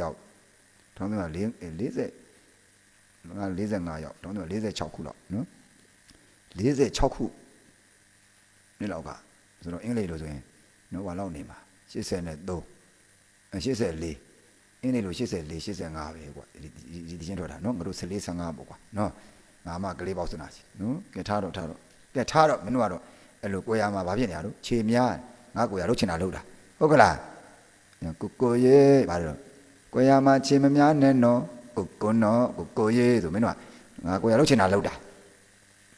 ယောက်ထောင်းတော့40 40ငါ45ယောက်ထောင်းတော့46ခုလောက်နော်46ခုနေ့လောက်ကဆိုတော့အင်္ဂလိပ်လိုဆိုရင်နော်ဘာလောက်နေမှာ83 84အင်္ဂလိပ်လို84 85ပဲကွာဒီဒီဒီချင်းထွက်တာနော်ငါတို့14 15ပေါ့ကွာနော်ငါမှကလေးပေါက်စနာစီနော်ကဲထားတော့ထားတော့ကဲထားတော့မင်းတို့ကတော့အဲ့လိုကိုရမှာဘာဖြစ်နေရတော့ခြေများငါကိုရလို့ချင်တာလို့တာဟုတ်ကလားကိုကိုရေဘာလို့ ကိုရမှာချင်းမများနဲ့နော်ကိုကိုနော်ကိုကိုရေဆိုမင်းတို့ကငါကိုရလောက်ချင်တာလောက်တာ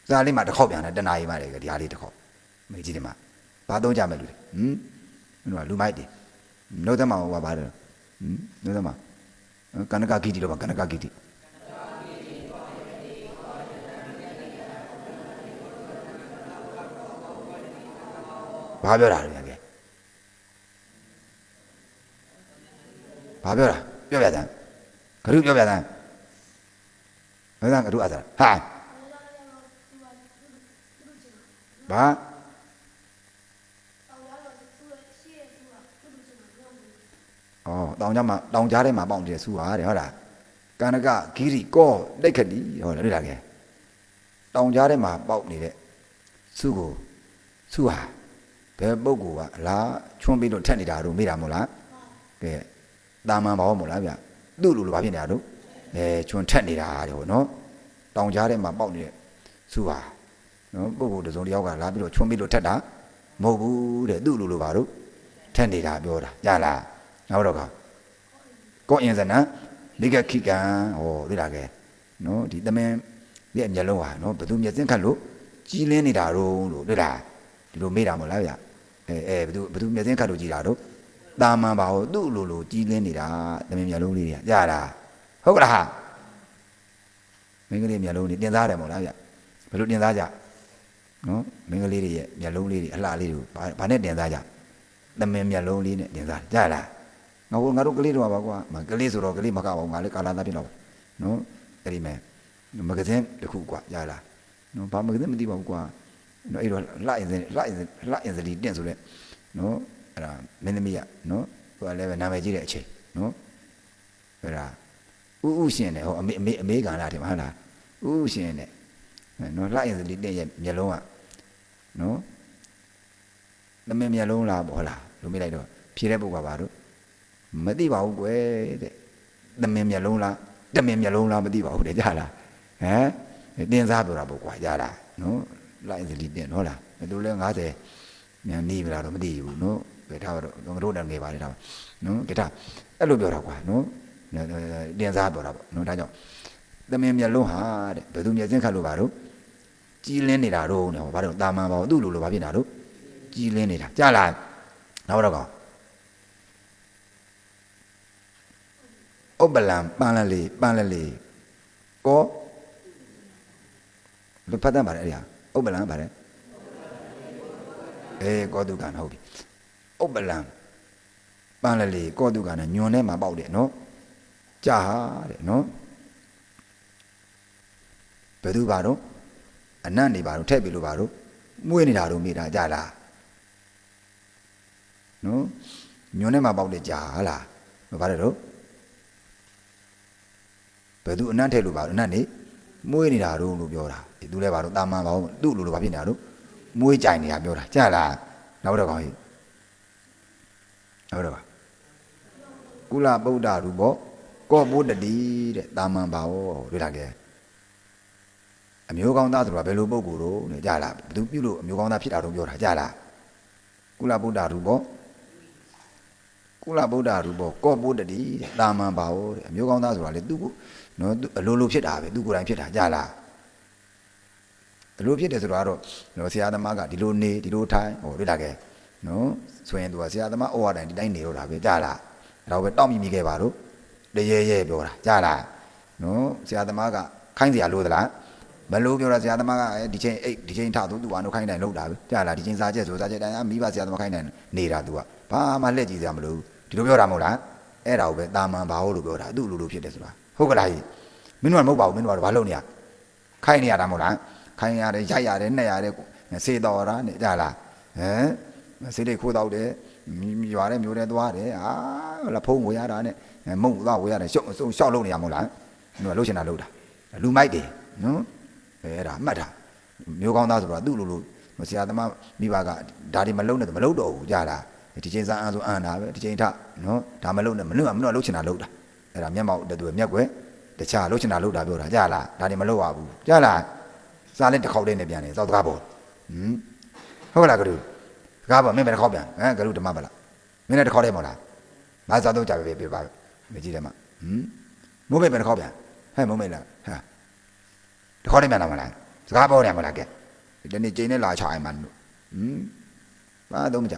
စားလေးမှာတစ်ခေါက်ပြန်တယ်တနာရီမှတယ်ဒီဟာလေးတစ်ခေါက်မေကြီးတယ်မှာဘာသုံးကြမဲ့လူတွေဟမ်မင်းတို့ကလူမိုက်တယ်နှုတ်သမဟောပါပါတယ်ဟမ်နှုတ်သမကနကဂီတီတော့ပါကနကဂီတီဘာပြောတာလဲကဲ ဘာပြောတာပြောပြတယ်ဂရုပြောပြတယ်ဘယ်ကဂရုအသာဟာဘာအော်တောင်ကြမှာတောင်ကြားထဲမှာပေါင်တယ်ဆူဟာတဲ့ဟုတ်လားကန္နကဂီရီကောလက်ခတိဟုတ်လားတွေ့လားကဲတောင်ကြားထဲမှာပေါက်နေတဲ့ဆူကိုဆူဟာဘယ်ပုဂ္ဂိုလ်ကလားချွန်းပြီးတော့ထက်နေတာတို့မိတာမို့လားကဲ တာမန်ပါဘောမို့လားဗျသူ့လူလိုဘာဖြစ်နေတာတို့အဲချွန်ထက်နေတာတဲ့ဟောနော်တောင်ကြားထဲမှာပေါက်နေတဲ့စုပါနော်ပုဂ္ဂိုလ်တစ်စုံတစ်ယောက်ကလာပြီးတော့ချွန်ပြီးတော့ထက်တာမဟုတ်ဘူးတဲ့သူ့လူလိုပါတို့ထက်နေတာပြောတာကြားလားနောက်တော့ကကောအင်ဇနံမိဂခိကံဟောသိလားကဲနော်ဒီသမင်ရဲ့မျက်လုံးဟာနော်ဘယ်သူမျက်စင်းခတ်လို့ကြီးလင်းနေတာတော့လို့သိလားဒီလိုမေးတာမဟုတ်လားဗျအဲအဲဘယ်သူဘယ်သူမျက်စင်းခတ်လို့ကြီးတာတော့ တာမန်ပါဟိုသူ့လိုလိုကြီးလင်းနေတာတမင်မျက်လုံးလေးတွေကကြားလားဟုတ်ကလားဟာမင်းကလေးမျက်လုံးလေးတင်စားတယ်မို့လားဗျဘယ်လိုတင်စားကြနော်မင်းကလေးတွေရဲ့မျက်လုံးလေးတွေအလှလေးတွေဘာဘာနဲ့တင်စားကြတမင်မျက်လုံးလေးနဲ့တင်စားတယ်ကြားလားငါတို့ငါတို့ကလေးတော့ပါကွာမကလေးဆိုတော့ကလေးမကပါဘူးငါလည်းကာလာသားဖြစ်တော့နော်အဲ့ဒီမဲ့မဂဇင်းတစ်ခုကွာကြားလားနော်ဘာမဂဇင်းမသိပါဘူးကွာနော်အဲ့တော့လှအင်စင်လှအင်စင်လှအင်စလီတင့်ဆိုတဲ့နော် အဲ့ဒါမင်းသမီးကနော်သူကလည်းပဲနာမည်ကြီးတဲ့အချိန်နော်အဲ့ဒါဥဥရှင်နဲ့ဟောအမေအမေအမေကန်လာတယ်မဟုတ်လားဥဥရှင်နဲ့နော်လှရင်စလီတဲ့ရဲ့မျက်လုံးကနော်သမင်မျက်လုံးလားပေါ့ဟုတ်လားလူမေးလိုက်တော့ဖြေတဲ့ပုဂ္ဂိုလ်ပါတို့မသိပါဘူးကွယ်တဲ့သမင်မျက်လုံးလားတမင်မျက်လုံးလားမသိပါဘူးတဲ့ကြားလားဟမ်တင်းစားပြောတာပေါ့ကွာကြားလားနော်လှရင်စလီတဲ့နော်လားသူလည်း90 မြန်နေပြီလားတော့မသိဘူးနော်ဘယ်ထားတော့ငါတို့လည်းငယ်ပါလေဒါနော်ကြတာအဲ့လိုပြောတာကွာနော်တင်စားပြောတာပေါ့နော်ဒါကြောင့်သမင်မျက်လုံးဟာတဲ့ဘယ်သူမျက်စင်းခတ်လို့ပါတော့ကြီးလင်းနေတာတော့နော်ဘာလို့တာမန်ပါသူ့လိုလိုဘာဖြစ်နေတာတော့ကြီးလင်းနေတာကြားလားနောက်တော့ကောင်ဥပ္ပလံပန်းလလေးပန်းလလေးကောလူဖတ်တတ်ပါတယ်အဲ့ဒါဥပ္ပလံပါတယ် အေးကောတုကံဟုတ်ပြီဥပ္ပလံပန်းလလေးကောတုကံနဲ့ညွန်ထဲမှာပေါက်တယ်နော်ကြာဟာတဲ့နော်ဘယ်သူပါတော့အနတ်နေပါတော့ထည့်ပြီလို့ပါတော့မွေးနေတာတော့မိတာကြာလားနော်ညွန်ထဲမှာပေါက်တယ်ကြာဟာလားဘာလဲတော့ဘယ်သူအနတ်ထည့်လို့ပါတော့အနတ်နေမွေးနေတာတော့လို့ပြောတာသူလည်းပါတော့တာမန်ပါဘူးသူ့လိုလိုပါဖြစ်နေတာတော့ မွေးကြိုင်နေတာပြောတာကြာလားနောက်တော့ကောင်းကြီးနောက်တော့ပါကုလဗုဒ္ဓရူပောကောဘုဒ္ဓတိတဲ့တာမန်ပါဟောတွေ့လားကဲအမျိုးကောင်းသားဆိုတာဘယ်လိုပုံကိုယ်တော့နဲ့ကြာလားဘသူပြုလို့အမျိုးကောင်းသားဖြစ်တာတော့ပြောတာကြာလားကုလဗုဒ္ဓရူပောကုလဗုဒ္ဓရူပောကောဘုဒ္ဓတိတဲ့တာမန်ပါဟောတဲ့အမျိုးကောင်းသားဆိုတာလေသူ့ကိုနော်သူအလိုလိုဖြစ်တာပဲသူကိုယ်တိုင်ဖြစ်တာကြာလား ဘလို့ဖြစ်တယ်ဆိုတော့တော့ဆရာသမားကဒီလိုနေဒီလိုထိုင်ဟိုတွေ့လားကဲနော်ဆိုရင်သူကဆရာသမားဩဝါဒတိုင်းဒီတိုင်းနေတော့တာပဲကြားလားအဲ့ဒါပဲတောက်မိမိခဲ့ပါတော့တရေရဲပြောတာကြားလားနော်ဆရာသမားကခိုင်းစရာလိုသလားမလို့ပြောတာဆရာသမားကဒီချိန်အိတ်ဒီချိန်ထသူသူကတော့ခိုင်းတိုင်းလောက်တာပဲကြားလားဒီချိန်စားချက်ဆိုစားချက်တိုင်းမိဘဆရာသမားခိုင်းတိုင်းနေတာသူကဘာမှလှည့်ကြည့်စရာမလိုဒီလိုပြောတာမဟုတ်လားအဲ့ဒါကိုပဲတာမန်ဘာဟုတ်လို့ပြောတာသူ့လိုလိုဖြစ်တယ်ဆိုတာဟုတ်ကလားကြီးမင်းတို့ကမဟုတ်ပါဘူးမင်းတို့ကတော့ဘာလုပ်နေရခိုင်းနေရတာမဟုတ်လား ခိုင်းရတယ်ရိုက်ရတယ်နှက်ရတယ်စေတော်တာနဲ့ကြလားဟမ်စေးတွေခိုးတော့တယ်ရွာတဲ့မျိုးတွေသွားတယ်အာဟလာဖုံးကိုရတာနဲ့အဲမုံသွားဝေးရတယ်ရှုပ်ရှောက်လို့နေရမို့လားမင်းတို့ကလှုပ်ချင်တာလှုပ်တာလူမိုက်တယ်နော်အဲအဲ့ဒါမှတ်တာမျိုးကောင်းသားဆိုတော့သူ့လိုလိုဆရာသမားမိဘကဒါတွေမလုံနဲ့မလုံတော့ဘူးကြားလားဒီချိန်စားအန်းဆိုအန်းတာပဲဒီချိန်ထနော်ဒါမလုံနဲ့မလုံမင်းတို့ကလှုပ်ချင်တာလှုပ်တာအဲ့ဒါမျက်မှောက်တူမျက်ွယ်တခြားလှုပ်ချင်တာလှုပ်တာပြောတာကြားလားဒါတွေမလှုပ်ရဘူးကြားလား စားလဲတစ်ခေါက်တည်းနဲ့ပြန်တယ်စောက်တကားပေါ်ဟမ်ဟုတ်လားကလူတကားပေါ်မင်းပဲတစ်ခေါက်ပြန်ဟမ်ကလူဓမ္မပါလားမင်းလည်းတစ်ခေါက်တည်းမဟုတ်လားမစားတော့ကြပဲပြပါမကြည့်တယ်မဟမ်မိုးမေပဲတစ်ခေါက်ပြန်ဟဲ့မိုးမေလားဟာတစ်ခေါက်တည်းပြန်လာမလားစကားပေါ်တယ်မလားကဲဒီနေ့ကျင်းနဲ့လာချအိုင်မန်တို့ဟမ်ဘာတော့မကြ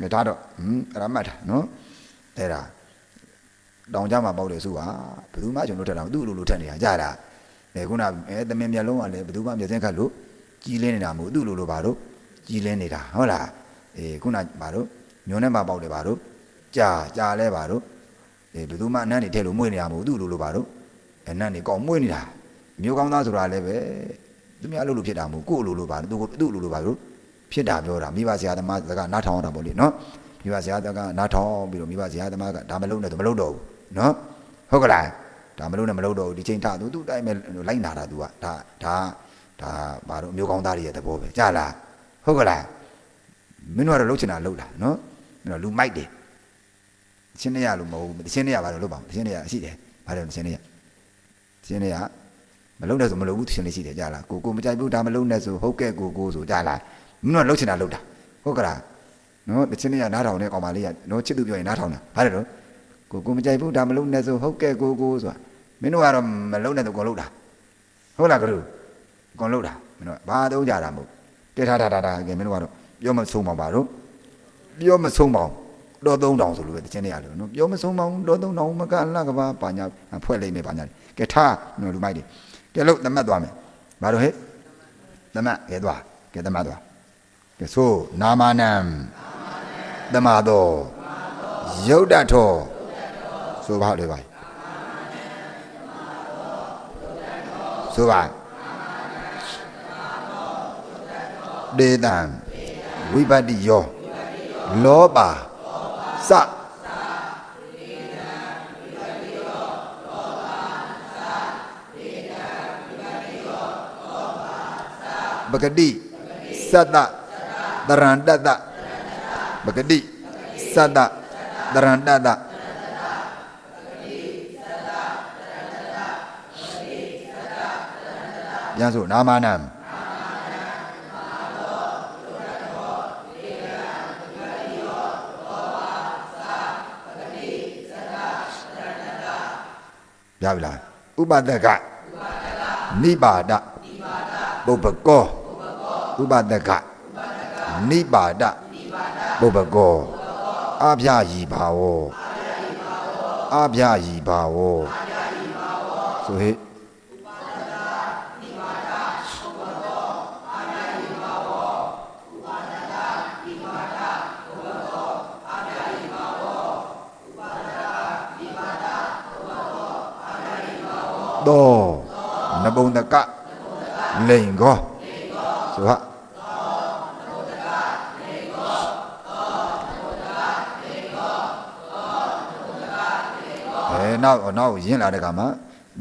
ငါတော့ဟမ်အရမတ်နော်အဲ့ဒါတောင်ကြမှာပေါက်တယ်ဆိုပါဘယ်သူမှကျွန်တော်ထက်တော့သူ့လိုလိုထက်နေတာကြတာ အဲခုနအဲသမင်မျက်လုံးကလည်းဘယ်သူမှမျက်စင်းခတ်လို့ကြီးလင်းနေတာမဟုတ်သူ့လိုလိုပါတော့ကြီးလင်းနေတာဟုတ်လားအေးခုနပါတော့ညွန်ထဲမှာပေါက်တယ်ပါတော့ကြာကြာလဲပါတော့အေးဘယ်သူမှအနံ့နေထဲလို့မွေးနေတာမဟုတ်သူ့လိုလိုပါတော့အနံ့နေကောက်မွေးနေတာမျိုးကောင်းသားဆိုတာလည်းပဲသူများလိုလိုဖြစ်တာမဟုတ်ကိုယ့်လိုလိုပါသူသူ့လိုလိုပါတော့ဖြစ်တာပြောတာမိဘဆရာသမားကနားထောင်တာပေါ့လေနော်မိဘဆရာကနားထောင်ပြီးတော့မိဘဆရာသမားကဒါမလုံးနဲ့သူမလုံးတော့ဘူးနော်ဟုတ်ကလား ဒါမလုံးနဲ့မလုံးတော့ဘူးဒီချိန်ထသူသူ့တိုင်းပဲလိုက်နာတာ तू ကဒါဒါဒါဘာလို့မျိုးကောင်းသားတွေရဲ့သဘောပဲကြားလားဟုတ်ကလားမင်းတို့ကတော့လှုပ်ချင်တာလှုပ်လားနော်မင်းတို့လူမိုက်တယ်ချင်းနေရလို့မဟုတ်ဘူးချင်းနေရဘာလို့လှုပ်ပါ့ချင်းနေရရှိတယ်ဘာလို့ချင်းနေရချင်းနေရမလုံးနဲ့ဆိုမလုံးဘူးချင်းနေရှိတယ်ကြားလားကိုကိုမကြိုက်ဘူးဒါမလုံးနဲ့ဆိုဟုတ်ကဲ့ကိုကိုဆိုကြားလားမင်းတို့ကလှုပ်ချင်တာလှုပ်တာဟုတ်ကလားနော်တချင်းနေရနားထောင်တဲ့ကောင်မလေးကနော်ချစ်သူပြောရင်နားထောင်တာဘာလဲတော့ကိုကိုမကြိုက်ဘူးဒါမလုံးနဲ့ဆိုဟုတ်ကဲ့ကိုကိုဆိုတာ မင်းတို့ကတော့မလုံးနဲ့ဆိုကိုလှုပ်တာဟုတ်လားကလူကိုလှုပ်တာမင်းတို့ဘာသုံးကြတာမဟုတ်ကဲထားထားထားကဲမင်းတို့ကတော့ပြောမဆုံးပါပါတော့ပြောမဆုံးပါဘူးတော့သုံးတောင်ဆိုလို့ပဲတချင်းနေရလို့နော်ပြောမဆုံးပါဘူးတော့သုံးတောင်မကလကဘာပါညာဖွဲ့လိုက်မယ်ပါညာကဲထားနော်လူမိုက်တယ်ကဲလို့သမတ်သွားမယ်ဘာလို့ဟဲ့သမတ်ကဲသွားကဲသမတ်သွားကဲဆိုနာမနံသမတော်ယုတ်တထောဆိုပါလေပါ ဆိုပါဒေတံဝိပတ္တိယောလောပါစပဂတိသတ္တတရန္တတပဂတိသတ္တတရန္တတ ပြန်ဆိုနာမနံရပြီလားဥပဒကနိပါဒပုပ္ပကောဥပဒကနိပါဒပုပ္ပကောအပြာယီဘာဝအပြာယီဘာဝဆိုဟဲ့တော့နဘုံတက လိန်ကောဆိုဟာအဲနောက်နောက်ရင်းလာတဲ့ခါမှာ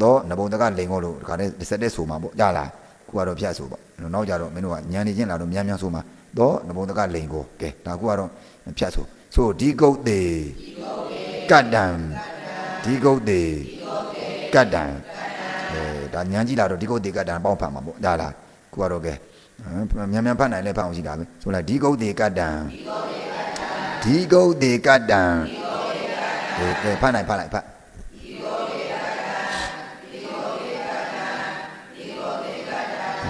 တော့နဘုံတကလိန်ကောလို့ဒီခါနဲ့တစ်ဆက်တည်းဆိုမှာပေါ့ကြားလားခုကတော့ဖြတ်ဆိုပေါ့နောက်ကြတော့မင်းတို့ကညံနေချင်းလာတော့မြန်မြန်ဆိုမှာတော့နဘုံတကလိန်ကောကဲဒါခုကတော့ဖြတ်ဆိုဆိုဒီကုတ်သေးကတ္တံဒီကုတ်သေးကတ္တံအဲဒါညံကြည့်လာတော့ဒီကုတ်သေးကတ္တံပေါင်းဖတ်မှာပေါ့ကြားလား ခုကတော့ကဲမြန်မြန်ဖတ်နိုင်လဲဖတ်အောင်ရှိတာပဲဆိုလိုက်ဒီကုတ်သေးကတ္တံဒီကုတ်သေးကတ္တံဒီကုတ်သေးကတ္တံကဲဖတ်နိုင်ဖတ်လိုက်ဖတ်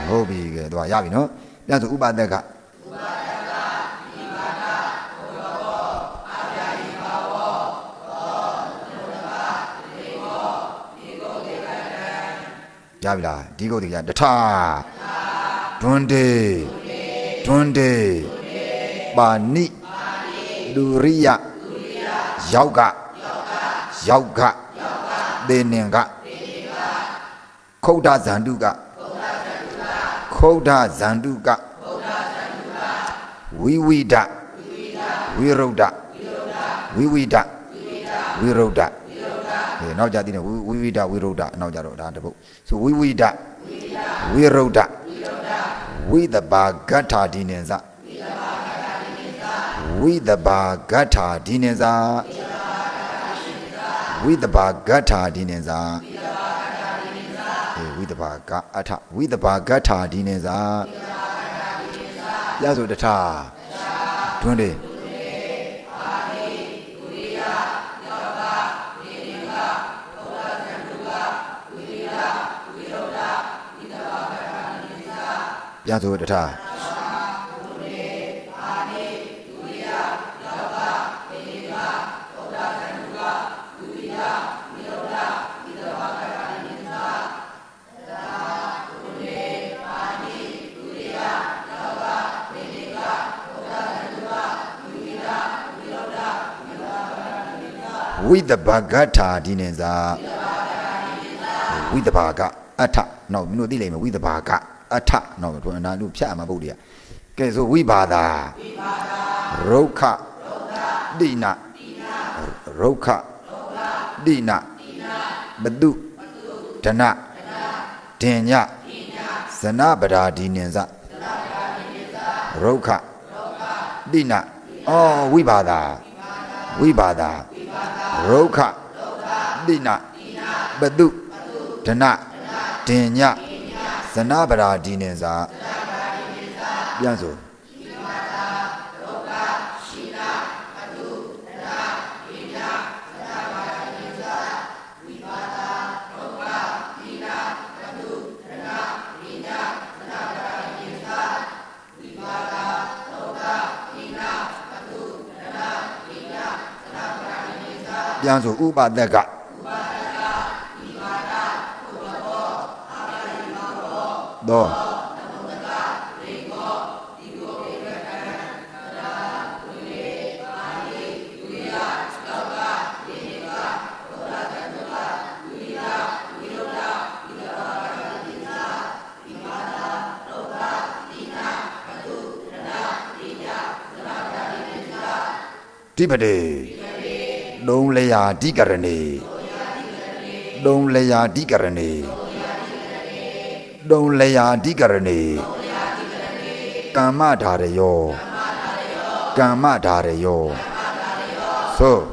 ဟုတ်ပြီကဲတော့ရပြီနော်ပြန်ဆိုဥပဒကရပြီလားဒီကုတ်ဒီကတထ ဒွန်းဒေဒွန်းဒေပါဏိလူရိယယောက်ကယောက်ကသေနင်ကခုဒ္ဓဇန္တုကခုဒ္ဓဇန္တုကဝိဝိဒဝိရုဒ္ဓဝိဝိဒဝိရုဒ္ဓနောက်ကြသိတယ်ဝိဝိဝိဒဝိရုဒ္ဓနောက်ကြတော့ဒါတစ်ပုတ်ဆိုဝိဝိဒဝိရုဒ္ဓ ဝိတဘာဂတ္ထာဒီနေစဝိတဘာဂတ္ထာဒီနေစဝိတဘာဂတ္ထာဒီနေစအေးဝိတဘာကအထဝိတဘာဂတ္ထာဒီနေစရဆိုတထတွန်းတယ် ပြန်ဆိုတထားဝိတဘဂထာဒီနေစာဝိတဘာကအထနော်မင်းတို့သိလိမ့်မယ်ဝိတဘာက အထနော်တို့အနာလူဖြတ်အမှာပုတ်တည်းကဲဆိုဝိဘာသာဝိဘာသာရုခတိနရုခတိနဘတုဒနဒင်ညဇနပဒါဒီနင်္စရုခတိနအော်ဝိဘာသာဝိဘာသာရုခတိနဘတုဒနဒင်ည ဇနပရာဒီနေစာပြန်ဆိုပြန်ဆိုဥပဒက်က တော့တိပတေလုံလျာတိကရဏီလုံလျာတိကရဏီ လုံလျာတိကရဏီကမ္မဓာရယောကမ္မဓာရယောသို့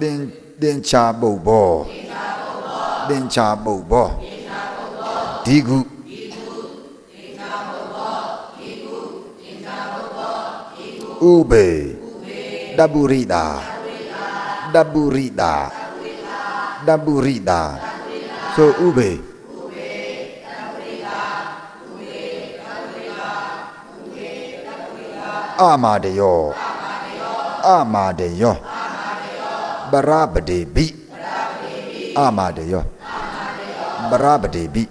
တင်တင်ချာပုတ်ဘောတ င်ချာပုတ်ဘောဒီကုဥပေတပုရိတာတပုရိတာတပုရိတာဆိုဥပေအာမာတယောအာမာတယောပရပတိပိအာမာတယော ပရပတိပိ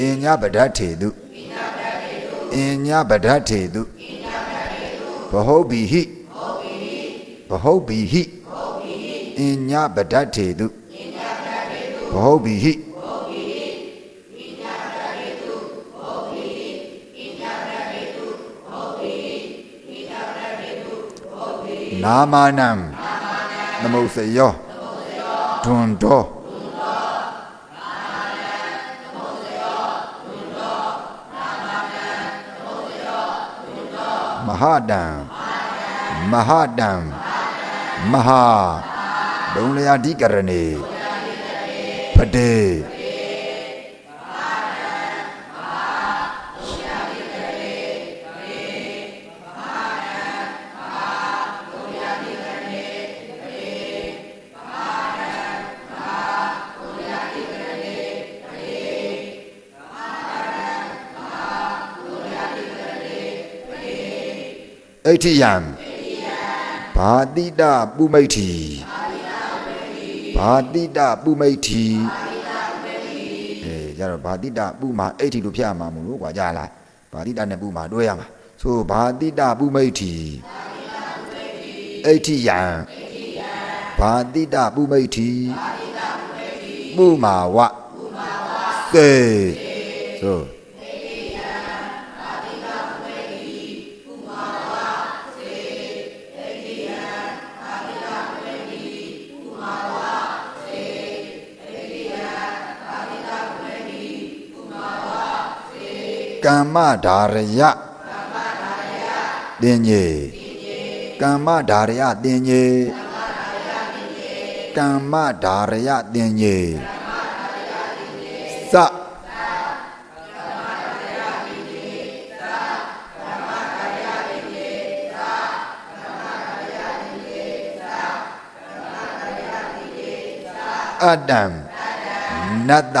အင်ညပဒတ်ထေတုအင်ညပဒတ်ထေတုဘဟုတ်ဘီဟိဘဟုတ်ဘီဟိအင်ညပဒတ်ထေတုဘဟုတ်ဘီဟိ နာမာနံနမုစယောဒွန်တော်မဟာတံမဟာတံမဟာဒုံလျာတိကရဏေပတေ အဋ္ဌိယံဘာတိတပုမိဋ္ဌီဘာတိတပုမိဋ္ဌီအဲကြတော့ဘာတိတပုမာအိဋ္ဌိလို့ဖျက်ရမှာမလို့ကွာကြားလားဘာတိတနဲ့ပုမာတွဲရမှာဆိုဘာတိတပုမိဋ္ဌိအိဋ္ဌိယံဘာတိတပုမိဋ္ဌိပုမာဝစေဆို မ္မဓာရယတင်ကြီးကမ္မဓာရယတင်ကြီးကမ္မဓာရယတင်ကြီးသအတ္တံနတ္တ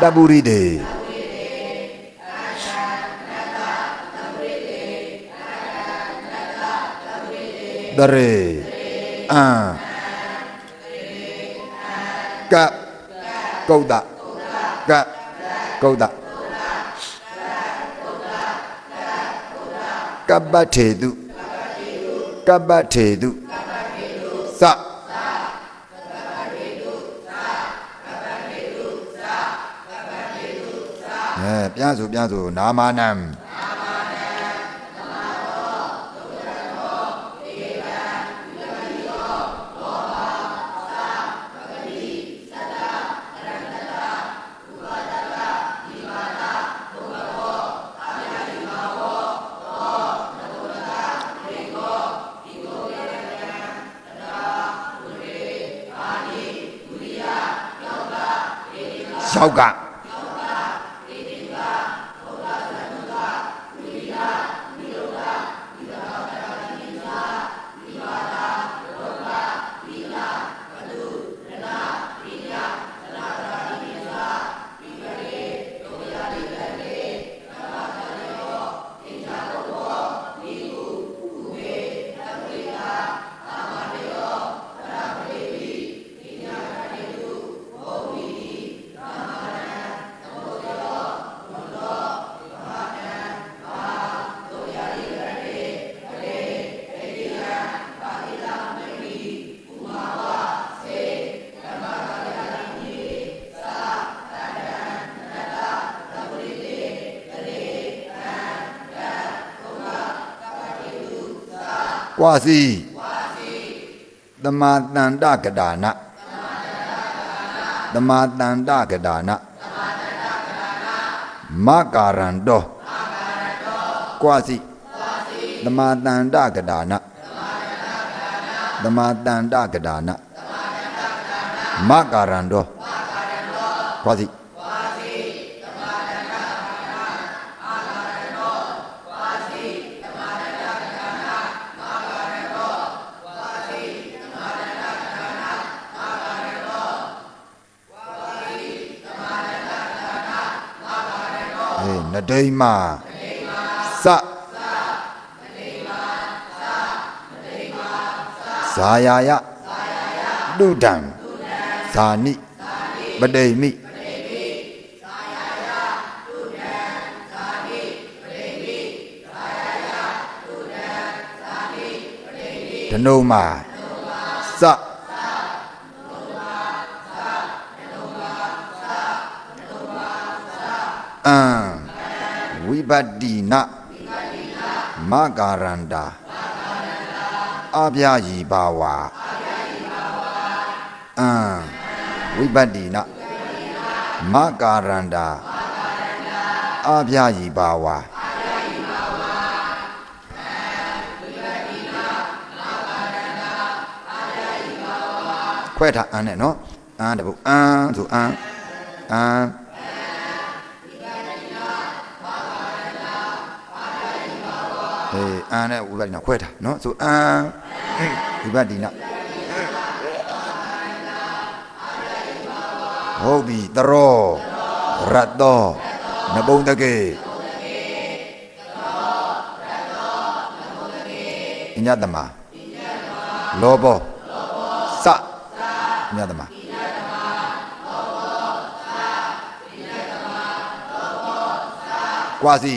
တပုရိတေ တရေအံကပ်ကုတ်တကပ်ကုတ်တကပ္ပထေတုကပ္ပထေတုသအဲပြန်ဆိုပြန်ဆိုနာမနံ ရောက်က ကွာစီသမာတန္တကဒါနသမာတန္တကဒါနမကာရန္တောကွာစီသမာတန္တကဒါနသမာတန္တကဒါနမကာရန္တောကွာစီ ဒိမသဇာယာယတုဒံဇာနိပတိမိဓနုမာသ ဝိပတ္တိနမကာရန္တာအပြာယီဘာဝအံဝိပတ္တိနမကာရန္တာအပြာယီဘာဝခွဲထားအန်းနဲ့နော်အန်းတပုတ်အန်းဆိုအန်းအန်း အေးအန်းနဲ့ဝိပဿနာခွဲထားနော်ဆိုအန်းဝိပဿနာဟုတ်ပြီတရောရတ္တောနဘုံတကေအညတမလောဘောသအညတမကွာစီ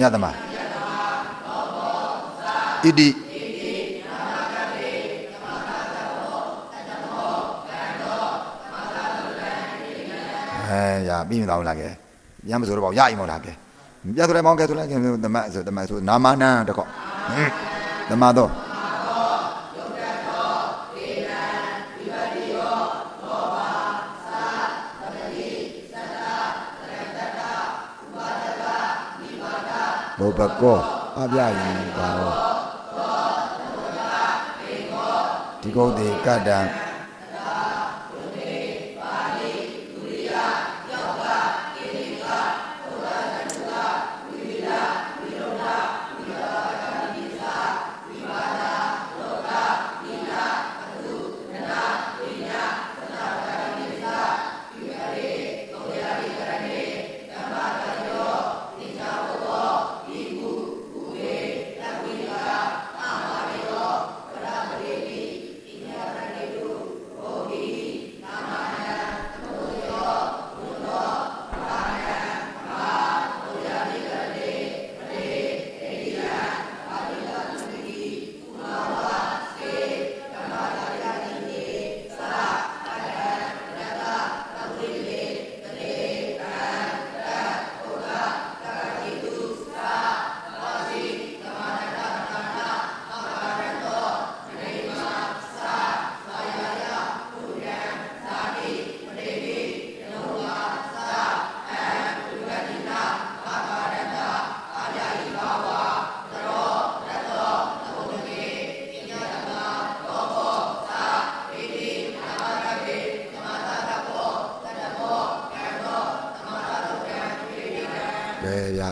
ညသမဣတိအဲရပြီးမတော်လားကဲညမဆိုတော့ပေါ့ရအိမ်မောလားကဲပြတ်တယ်မောင်းကဲဆိုလိုက်ကဲတမတ်ဆိုတမတ်ဆိုနာမနန်းတကောတမတော့ ဘောပကောအပြယူပါတော့ဒီကုတ်ဒီကတ္တံ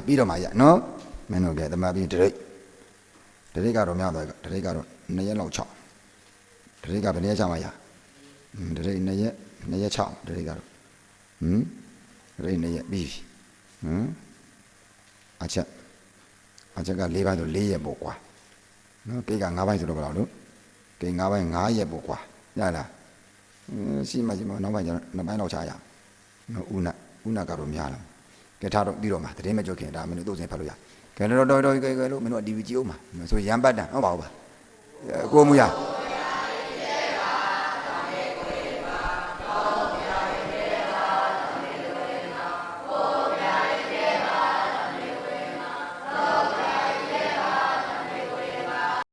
ပြီးတော့မှရနော်မင်းတို့ကဲတမပြီးဒရိတ်ဒရိတ်ကတော့များသွားဒရိတ်ကတော့2ရက်လောက်6ဒရိတ်ကဘယ်နည်းချမှရอืมဒရိတ်2ရက်2ရက်6ဒရိတ်ကတော့ဟမ်ဒရိတ်2ရက်ပြီးပြီဟမ်အချက်အချက်က၄ဘိုင်းဆို၄ရက်ပေါ့ကွာနော်ကိတ်က၅ဘိုင်းဆိုတော့ဘယ်လောက်လို့ကိတ်၅ဘိုင်း၅ရက်ပေါ့ကွာရလားအင်းရှိမှရှိမှနောက်ဘိုင်းကျတော့နှစ်ဘိုင်းလောက်ချရအောင်နော်ဥနဥနကတော့များလား ကဲထားတော့ပြီးတော့မှာတရင်မကြွခင်ဒါမင်းတို့သို့စင်ဖတ်လို့ရကဲတော့တော်တော်ကဲကဲလို့မင်းတို့အတီဗီကြည့်အောင်မှာဆိုရန်ပတ်တန်ဟုတ်ပါဘူးပါကိုမူရ